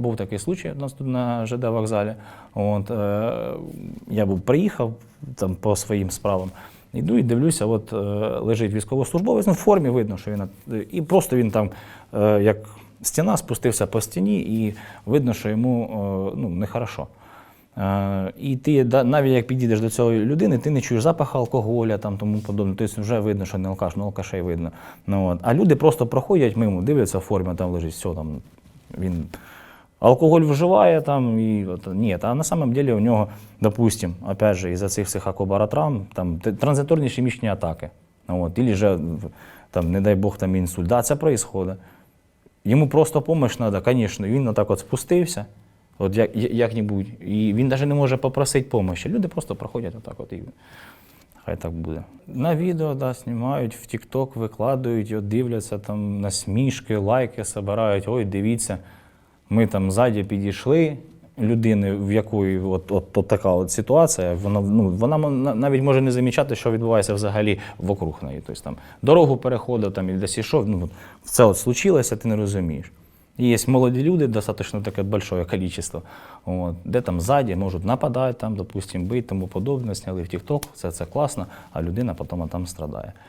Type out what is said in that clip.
Був такий случай у нас тут на ЖД вокзалі. От, е, я був приїхав там по своїм справам. Іду і дивлюся, от е, лежить військовослужбовець, ну, в формі видно, що він. І просто він там, е, як стіна, спустився по стіні, і видно, що йому е, ну, нехорошо. Е, і ти навіть як підійдеш до цієї людини, ти не чуєш запаху алкоголя там тому подобне. Тобто вже видно, що не алкаш, ну алкашей видно. Ну, от. А люди просто проходять мимо, дивляться в формі, там лежить, все там він алкоголь вживає там і от, ні, а на самом деле у нього, допустим, опять же, із-за цих всіх акобаратрам, там т- транзиторні ішемічні атаки. Ну, От, или же, там, не дай Бог, там інсульт. Да, це происходит. Йому просто допомога треба, звісно. Він отак от спустився, от як, як-небудь, і він навіть не може попросити допомоги. Люди просто проходять отак от і хай так буде. На відео да, знімають, в TikTok викладають, от дивляться там на смішки, лайки збирають. Ой, дивіться, ми там ззаді підійшли. Людини, в якої от, от, от така от ситуація, вона, ну, вона навіть може не замічати, що відбувається взагалі вокруг неї. Тобто там дорогу переходив там, і десь ішов. Ну, це от случилося, ти не розумієш. І Є молоді люди, достатньо таке большое количество, от, де там ззаді можуть нападати, там, допустим, бити, тому подобне, сняли в TikTok, це, це класно, а людина потім там страдає.